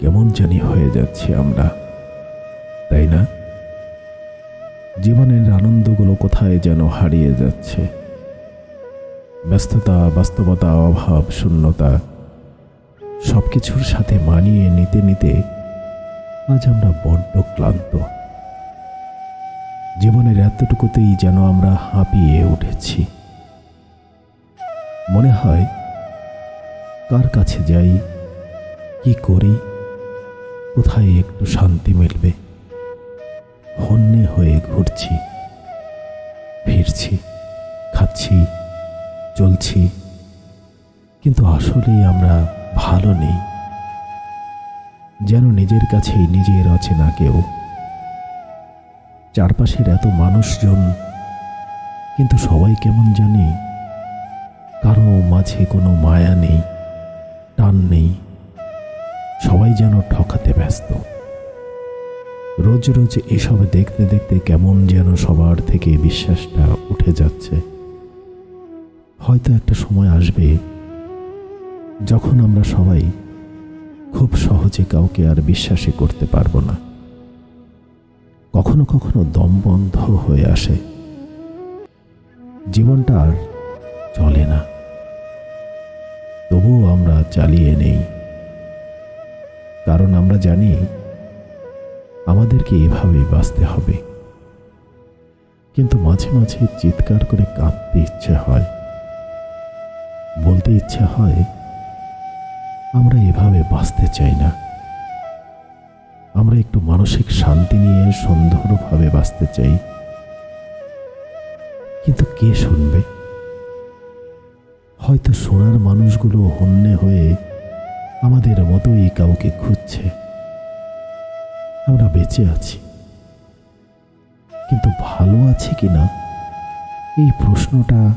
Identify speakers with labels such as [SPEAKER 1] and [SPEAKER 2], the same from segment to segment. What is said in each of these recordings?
[SPEAKER 1] কেমন জানি হয়ে যাচ্ছি আমরা। তাই না? জীবনের আনন্দগুলো কোথায় যেন হারিয়ে যাচ্ছে। ব্যস্ততা, বাস্তবতা, অভাব, শূন্যতা সব কিছুর সাথে মানিয়ে নিতে নিতে আজ আমরা বড্ড ক্লান্ত। জীবনের এতটুকুতেই যেন আমরা হাঁপিয়ে উঠেছি। মনে হয়, কার কাছে যাই, কি করি? কোথায় একটু শান্তি মিলবে? হন্যে হয়ে ঘুরছি, ফিরছি, খাচ্ছি, চলছি, কিন্তু আসলেই আমরা ভালো নেই। যেন নিজের কাছেই নিজের অচেনা কেউ। চারপাশের এত মানুষজন, কিন্তু সবাই কেমন জানি? কারও মাঝে কোনো মায়া নেই, টান নেই। সবাই যেন ঠকাতে ব্যস্ত। রোজ রোজ এসব দেখতে দেখতে কেমন যেন সবার থেকে বিশ্বাসটা উঠে যাচ্ছে। হয়তো একটা সময় আসবে যখন আমরা সবাই খুব সহজে কাউকে আর বিশ্বাসই করতে পারব না। কখনো কখনো দম বন্ধ হয়ে আসে। জীবনটা আর চলে না। তবুও আমরা চালিয়ে নেই। কারণ আমরা জানি আমাদেরকে এভাবেই বাঁচতে হবে। কিন্তু মাঝে মাঝে চিৎকার করে কাঁদতে ইচ্ছে হয়। বলতে ইচ্ছে হয়, আমরা এভাবে বাঁচতে চাই না। আমরা একটু মানসিক শান্তি নিয়ে সুন্দরভাবে বাঁচতে চাই। কিন্তু কে শুনবে? হয়তো শোনার মানুষগুলো হন্যে হয়ে আমাদের মতোই কাউকে খুঁজছে। আমরা বেঁচে আছি। কিন্তু ভালো আছে কিনা এই প্রশ্নটা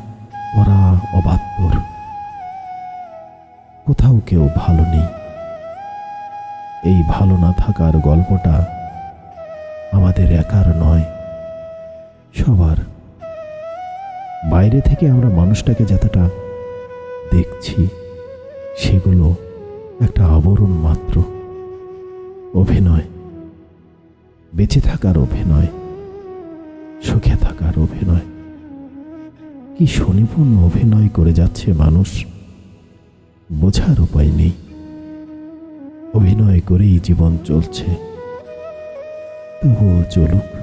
[SPEAKER 1] ওরা অবাত্তর কোথাও কেউ ভালো নেই। এই ভালো না থাকার গল্পটা আমাদের একার নয়, সবার। বাইরে থেকে আমরা মানুষটাকে যতটা দেখছি আবরণ মাত্র। অভিনয়। বেঁচে থাকার অভিনয়। সুখে থাকার অভিনয়। কি সুনিপুণ অভিনয় করে যাচ্ছে মানুষ। বোঝার উপায় নেই। অভিনয় করেই জীবন চলছে। তবুও চলুক।